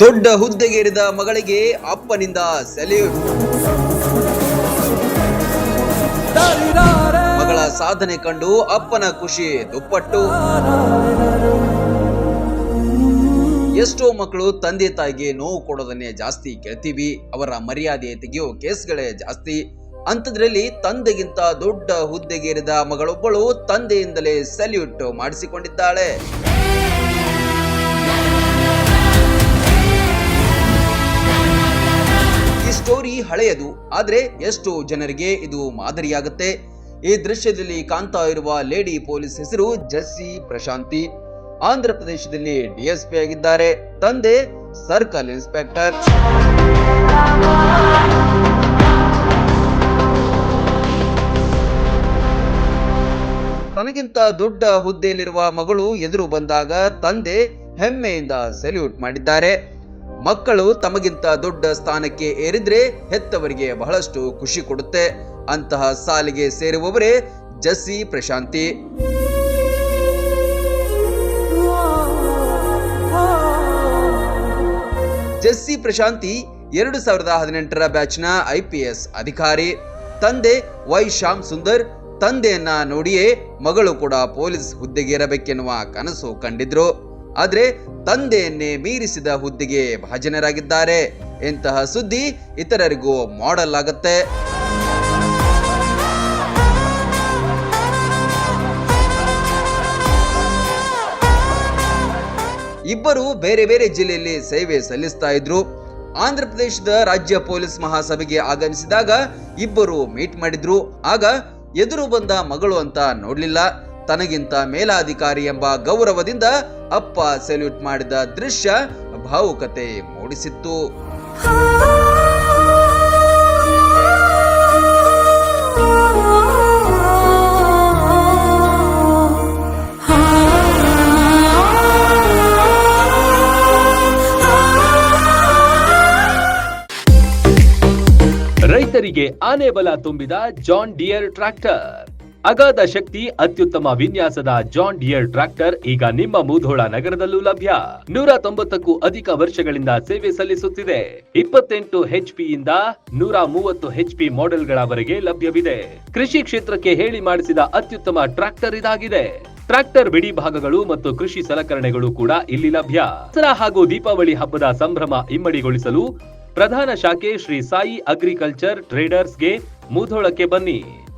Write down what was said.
ದೊಡ್ಡ ಹುದ್ದೆಗೇರಿದ ಮಗಳಿಗೆ ಅಪ್ಪನಿಂದ ಸೆಲ್ಯೂಟ್ ಮಗಳ ಸಾಧನೆ ಕಂಡು ಅಪ್ಪನ ಖುಷಿ ದುಪ್ಪಟ್ಟು. ಎಷ್ಟೋ ಮಕ್ಕಳು ತಂದೆ ತಾಯಿಗೆ ನೋವು ಕೊಡೋದನ್ನೇ ಜಾಸ್ತಿ ಕೇಳ್ತೀವಿ. ಅವರ ಮರ್ಯಾದೆ ತೆಗೆಯೋ ಕೇಸ್ಗಳೇ ಜಾಸ್ತಿ. ಅಂಥದ್ರಲ್ಲಿ ತಂದೆಗಿಂತ ದೊಡ್ಡ ಹುದ್ದೆಗೇರಿದ ಮಗಳೊಬ್ಬಳು ತಂದೆಯಿಂದಲೇ ಸೆಲ್ಯೂಟ್ ಮಾಡಿಸಿಕೊಂಡಿದ್ದಾಳೆ. ಹಳೆಯದು, ಆದರೆ ಎಷ್ಟು ಜನರಿಗೆ ಇದು ಮಾದರಿಯಾಗುತ್ತೆ. ಈ ದೃಶ್ಯದಲ್ಲಿ ಕಾಣ್ತಾ ಇರುವ ಲೇಡಿ ಪೊಲೀಸ್ ಹೆಸರು ಜಸ್ಸಿ ಪ್ರಶಾಂತಿ. ಆಂಧ್ರ ಪ್ರದೇಶದಲ್ಲಿ ಡಿಎಸ್ಪಿ ಆಗಿದ್ದಾರೆ. ತಂದೆ, ಸರ್ಕಲ್ ಇನ್ಸ್ಪೆಕ್ಟರ್. ತನಗಿಂತ ದೊಡ್ಡ ಹುದ್ದೆಯಲ್ಲಿರುವ ಮಗಳು ಎದುರು ಬಂದಾಗ ತಂದೆ ಹೆಮ್ಮೆಯಿಂದ ಸೆಲ್ಯೂಟ್ ಮಾಡಿದ್ದಾರೆ. ಮಕ್ಕಳು ತಮಗಿಂತ ದೊಡ್ಡ ಸ್ಥಾನಕ್ಕೆ ಏರಿದ್ರೆ ಹೆತ್ತವರಿಗೆ ಬಹಳಷ್ಟು ಖುಷಿ ಕೊಡುತ್ತೆ. ಅಂತಹ ಸಾಲಿಗೆ ಸೇರುವವರೇ ಜಸ್ಸಿ ಪ್ರಶಾಂತಿ. ಜಸ್ಸಿ ಪ್ರಶಾಂತಿ ಎರಡು ಸಾವಿರದ ಹದಿನೆಂಟರ ಬ್ಯಾಚ್ನ ಐ ಪಿ ಎಸ್ ಅಧಿಕಾರಿ. ತಂದೆ ವೈ ಶ್ಯಾಮ್ ಸುಂದರ್ ತಂದೆಯನ್ನ ನೋಡಿಯೇ ಮಗಳು ಕೂಡ ಪೊಲೀಸ್ ಹುದ್ದೆಗೇರಬೇಕೆನ್ನುವ ಕನಸು ಕಂಡಿದ್ರು. ಆದ್ರೆ ತಂದೆಯನ್ನೇ ಮೀರಿಸಿದ ಹುದ್ದೆಗೆ ಭಾಜನರಾಗಿದ್ದಾರೆ. ಇಂತಹ ಸುದ್ದಿ ಇತರರಿಗೂ ಮಾಡೆಲ್ ಆಗುತ್ತೆ. ಇಬ್ಬರು ಬೇರೆ ಬೇರೆ ಜಿಲ್ಲೆಯಲ್ಲಿ ಸೇವೆ ಸಲ್ಲಿಸ್ತಾ ಇದ್ರು. ಆಂಧ್ರ ಪ್ರದೇಶದ ರಾಜ್ಯ ಪೊಲೀಸ್ ಮಹಾಸಭೆಗೆ ಆಗಮಿಸಿದಾಗ ಇಬ್ಬರು ಮೀಟ್ ಮಾಡಿದ್ರು. ಆಗ ಎದುರು ಬಂದ ಮಗಳು ಅಂತ ನೋಡ್ಲಿಲ್ಲ. ತನಗಿಂತ ಮೇಲಾಧಿಕಾರಿ ಎಂಬ ಗೌರವದಿಂದ ಅಪ್ಪ ಸೆಲ್ಯೂಟ್ ಮಾಡಿದ ದೃಶ್ಯ ಭಾವುಕತೆ ಮೂಡಿಸಿತ್ತು. ರೈತರಿಗೆ ಆನೆ ಬಲ ತುಂಬಿದ ಜಾನ್ ಡಿಯರ್ ಟ್ರ್ಯಾಕ್ಟರ್. ಅಗಾಧ ಶಕ್ತಿ, ಅತ್ಯುತ್ತಮ ವಿನ್ಯಾಸದ ಜಾನ್ ಡಿಯರ್ ಟ್ರ್ಯಾಕ್ಟರ್ ಈಗ ನಿಮ್ಮ ಮುಧೋಳ ನಗರದಲ್ಲೂ ಲಭ್ಯ. ನೂರ ತೊಂಬತ್ತಕ್ಕೂ ಅಧಿಕ ವರ್ಷಗಳಿಂದ ಸೇವೆ ಸಲ್ಲಿಸುತ್ತಿದೆ. ಇಪ್ಪತ್ತೆಂಟು ಹೆಚ್ ಇಂದ ನೂರ ಮೂವತ್ತು ಹೆಚ್ ಪಿ ಮಾಡೆಲ್ಗಳವರೆಗೆ ಲಭ್ಯವಿದೆ. ಕೃಷಿ ಕ್ಷೇತ್ರಕ್ಕೆ ಹೇಳಿ ಮಾಡಿಸಿದ ಅತ್ಯುತ್ತಮ ಟ್ರ್ಯಾಕ್ಟರ್ ಇದಾಗಿದೆ. ಟ್ರ್ಯಾಕ್ಟರ್ ಬಿಡಿ ಭಾಗಗಳು ಮತ್ತು ಕೃಷಿ ಸಲಕರಣೆಗಳು ಕೂಡ ಇಲ್ಲಿ ಲಭ್ಯ. ದಸರಾ ಹಾಗೂ ದೀಪಾವಳಿ ಹಬ್ಬದ ಸಂಭ್ರಮ ಇಮ್ಮಡಿಗೊಳಿಸಲು ಪ್ರಧಾನ ಶಾಖೆ ಶ್ರೀ ಸಾಯಿ ಅಗ್ರಿಕಲ್ಚರ್ ಟ್ರೇಡರ್ಸ್ಗೆ ಮುಧೋಳಕ್ಕೆ ಬನ್ನಿ.